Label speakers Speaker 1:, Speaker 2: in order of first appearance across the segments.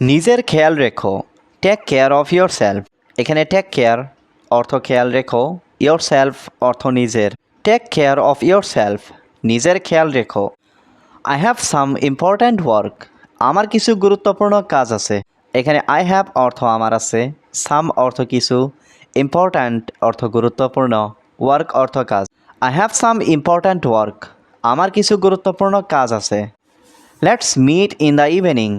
Speaker 1: নিজের খেয়াল রেখো। Take care of yourself এখানে টেক কেয়ার অর্থ খেয়াল রেখো। ইয়োর সেলফ অর্থ নিজের। Take care of yourself নিজের খেয়াল রেখো। I have some important work আমার কিছু গুরুত্বপূর্ণ কাজ আছে। এখানে আই হ্যাভ অর্থ আমার আছে। সাম অর্থ কিছু। ইম্পর্ট্যান্ট অর্থ গুরুত্বপূর্ণ। ওয়ার্ক অর্থ কাজ। I have some important work আমার কিছু গুরুত্বপূর্ণ কাজ আছে। Let's meet in the evening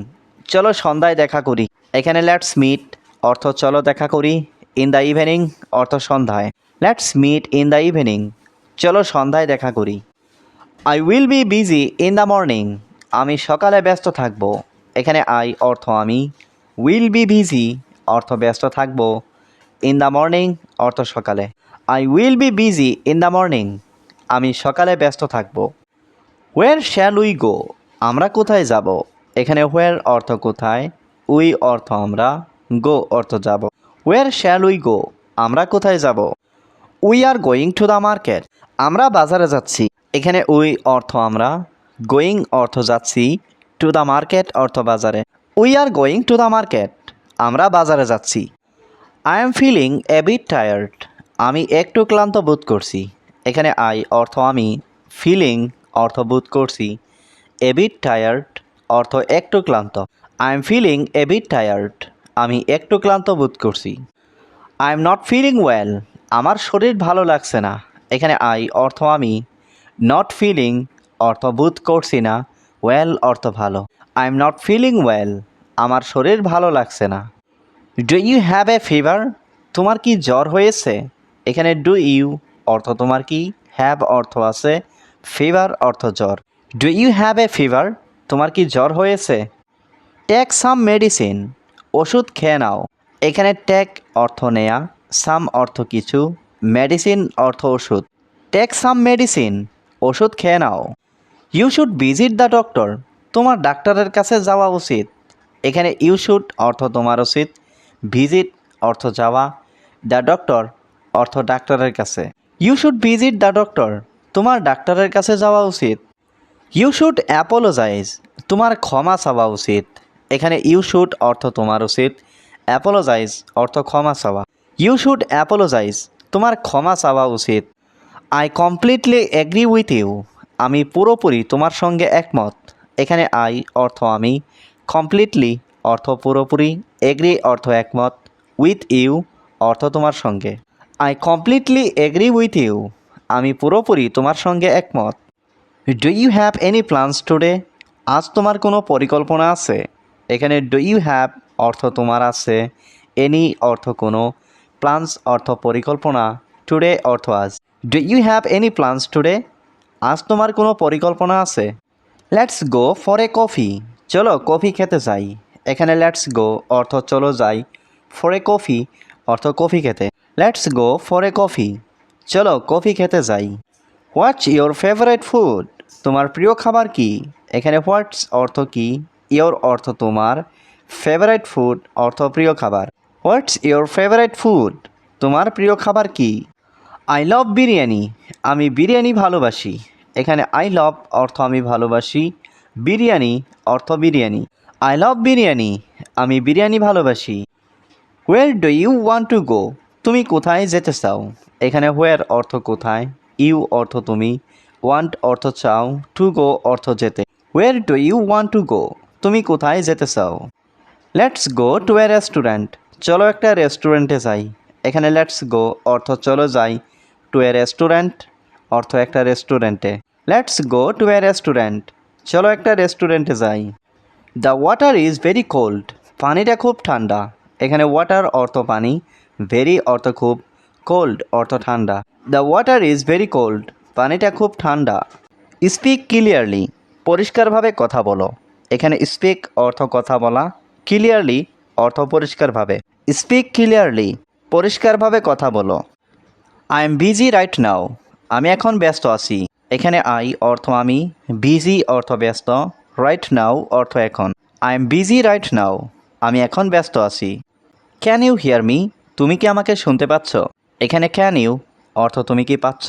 Speaker 1: চলো সন্ধ্যায় দেখা করি। এখানে লেটস মিট অর্থ চলো দেখা করি ইন দ্য ইভিনিং অর্থ সন্ধ্যায়। Let's meet in the evening চলো সন্ধ্যায় দেখা করি। I will be busy in the morning আমি সকালে ব্যস্ত থাকব। এখানে আই অর্থ আমি। উইল বি বিজি অর্থ ব্যস্ত থাকব। ইন দ্য মর্নিং অর্থ সকালে। I will be busy in the morning আমি সকালে ব্যস্ত থাকব। হোয়ার শ্যাল উই গো আমরা কোথায় যাব? এখানে হোয়ার অর্থ কোথায়, উই অর্থ আমরা গো অর্থ যাব। হোয়ার শ্যাল উই গো আমরা কোথায় যাব? We are going to the market আমরা বাজারে যাচ্ছি। এখানে উই অর্থ আমরা গোয়িং অর্থ যাচ্ছি টু দ্য মার্কেট অর্থ বাজারে। We are going to the market আমরা বাজারে যাচ্ছি। I am feeling a bit tired আমি একটু ক্লান্ত বোধ করছি। এখানে আই অর্থ আমি ফিলিং অর্থ বোধ করছি। এ বিট টায়ার্ড অর্থ একটু ক্লান্ত। I am feeling a bit tired আমি একটু ক্লান্ত বোধ করছি। I am not feeling well আমার শরীর ভালো লাগছে না। এখানে আই অর্থ আমি নট ফিলিং অর্থ বোধ করছি না। ওয়েল অর্থ ভালো। I am not feeling well আমার শরীর ভালো লাগছে না। Do you have a fever তোমার কি জ্বর হয়েছে? এখানে ডু ইউ অর্থ তোমার কি? হ্যাভ অর্থ আছে। ফিভার অর্থ জ্বর। Do you have a fever তোমার কি জ্বর হয়েছে? টেক সাম মেডিসিন ওষুধ খেয়ে নাও। এখানে টেক অর্থ নেয়া সাম অর্থ কিছু মেডিসিন অর্থ ওষুধ। টেক সাম মেডিসিন ওষুধ খেয়ে নাও। You should visit the doctor তোমার ডাক্তারের কাছে যাওয়া উচিত। এখানে ইউ শুড অর্থ তোমার উচিত। ভিজিট অর্থ যাওয়া। দ্য ডক্টর অর্থ ডাক্তারের কাছে। You should visit the doctor তোমার ডাক্তারের কাছে যাওয়া উচিত। ইউ শুড অ্যাপোলোজাইজ তোমার ক্ষমা চাওয়া উচিত। এখানে ইউ শুড অর্থ তোমার উচিত। অ্যাপোলোজাইজ অর্থ ক্ষমা চাওয়া। ইউ শুড অ্যাপোলোজাইজ তোমার ক্ষমা চাওয়া উচিত। I completely agree with you আমি পুরোপুরি তোমার সঙ্গে একমত। এখানে আই অর্থ আমি। কমপ্লিটলি অর্থ পুরোপুরি। এগ্রি অর্থ একমত। উইথ ইউ অর্থ তোমার সঙ্গে। I completely agree with you আমি পুরোপুরি তোমার সঙ্গে একমত। Do you have any plans today আজ তোমার কোনো পরিকল্পনা আছে? এখানে ডু ইউ হ্যাভ অর্থ তোমার আছে। এনি অর্থ কোনো? প্ল্যানস অর্থ, পরিকল্পনা? টুডে অর্থ আজ। Do you have any plans today আজ তোমার কোনো পরিকল্পনা আছে? Let's go for a coffee চলো কফি খেতে যাই। এখানে লেটস গো অর্থ চলো যাই। ফর এ কফি অর্থ কফি খেতে। Let's go for a coffee চলো কফি খেতে যাই। হোয়াটস ইয়োর ফেভারিট ফুড তোমার প্রিয় খাবার কি? এখানে হোয়াটস অর্থ কি? ইয়োর অর্থ তোমার ফেভারিট ফুড অর্থ প্রিয় খাবার। হোয়াটস ইয়োর ফেভারিট ফুড তোমার প্রিয় খাবার কি? I love biryani. আমি বিরিয়ানি ভালোবাসি। এখানে আই লাভ অর্থ আমি ভালোবাসি। বিরিয়ানি অর্থ বিরিয়ানি। I love biryani. আমি বিরিয়ানি ভালোবাসি। Where do you want to go তুমি কোথায় যেতে চাও? এখানে হোয়ার অর্থ কোথায়? ইউ অর্থ তুমি, ওয়ান্ট অর্থ চাও, টু গো অর্থ যেতে। Where do you want to go তুমি কোথায় যেতে চাও? Let's go to a restaurant চলো একটা রেস্টুরেন্টে যাই। এখানে লেটস গো অর্থ চলো যাই টু এ রেস্টুরেন্ট অর্থ একটা রেস্টুরেন্টে let's go to a restaurant চলো একটা রেস্টুরেন্টে যাই। The water is very cold পানিটা খুব ঠান্ডা। এখানে ওয়াটার অর্থ পানি ভেরি অর্থ খুব কোল্ড অর্থ ঠান্ডা। The water is very cold পানিটা খুব ঠান্ডা। স্পিক ক্লিয়ারলি পরিষ্কারভাবে কথা বলো। এখানে স্পিক অর্থ কথা বলা। ক্লিয়ারলি অর্থ পরিষ্কারভাবে। স্পিক ক্লিয়ারলি পরিষ্কারভাবে কথা বলো। I am busy right now আমি এখন ব্যস্ত আছি। এখানে আই অর্থ আমি। বিজি অর্থ ব্যস্ত। রাইট নাও অর্থ এখন। I am busy right now আমি এখন ব্যস্ত আছি। ক্যান ইউ হিয়ার মি তুমি কি আমাকে শুনতে পাচ্ছ? এখানে ক্যান ইউ অর্থ তুমি কি পাচ্ছ?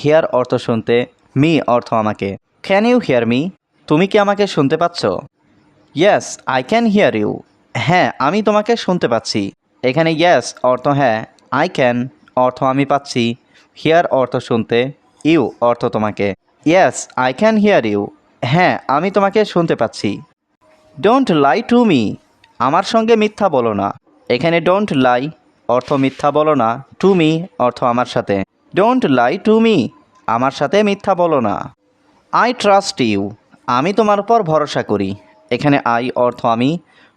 Speaker 1: হিয়ার অর্থ শুনতে, মি অর্থ আমাকে। ক্যান ইউ হিয়ার মি তুমি কি আমাকে শুনতে পাচ্ছ? Yes I can hear you হ্যাঁ আমি তোমাকে শুনতে পাচ্ছি। এখানে ইয়েস অর্থ হ্যাঁ। আই ক্যান অর্থ আমি পাচ্ছি। হিয়ার অর্থ শুনতে ইউ অর্থ তোমাকে। Yes I can hear you হ্যাঁ আমি তোমাকে শুনতে পাচ্ছি। ডোন্ট লাই টু মি আমার সঙ্গে মিথ্যা বলো না। এখানে ডোন্ট লাই অর্থ মিথ্যা বলো না। টু মি অর্থ আমার সাথে। ডোন্ট লাই টু মি আমার সাথে মিথ্যা বলো না। আই ট্রাস্ট ইউ আমি তোমার উপর ভরসা করি। এখানে আই অর্থ আমি।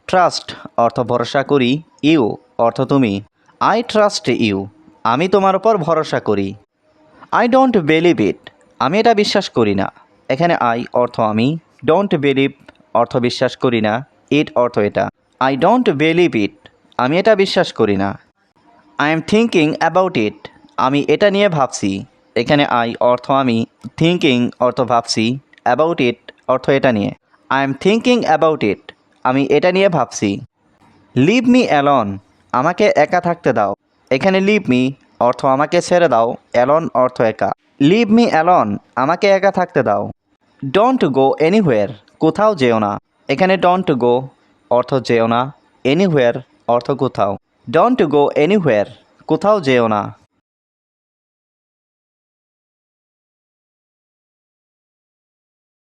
Speaker 1: ট্রাস্ট অর্থ ভরসা করি। ইউ অর্থ তুমি। আই ট্রাস্ট ইউ আমি তোমার উপর ভরসা করি। আই ডোন্ট বিলিভ ইট আমি এটা বিশ্বাস করি না। এখানে আই অর্থ আমি। ডোন্ট বিলিভ অর্থ বিশ্বাস করি না। ইট অর্থ এটা। আই ডোন্ট বিলিভ ইট আমি এটা বিশ্বাস করি না। I am thinking about it আমি এটা নিয়ে ভাবছি। এখানে আই অর্থ আমি থিঙ্কিং অর্থ ভাবছি। অ্যাবাউট ইট অর্থ এটা নিয়ে। I am thinking about it আমি এটা নিয়ে ভাবছি। লিভ মি অ্যালন আমাকে একা থাকতে দাও। এখানে লিভ মি অর্থ আমাকে ছেড়ে দাও। অ্যালন অর্থ একা। লিভ মি অ্যালন আমাকে একা থাকতে দাও। ডোন্ট গো এনিহুয়ার কোথাও যেও না। এখানে ডোন্ট গো অর্থ যেও না। এনিহুয়ার অর্থ কোথাও। ডোন্ট গো এনিহুয়ার কোথাও যেও না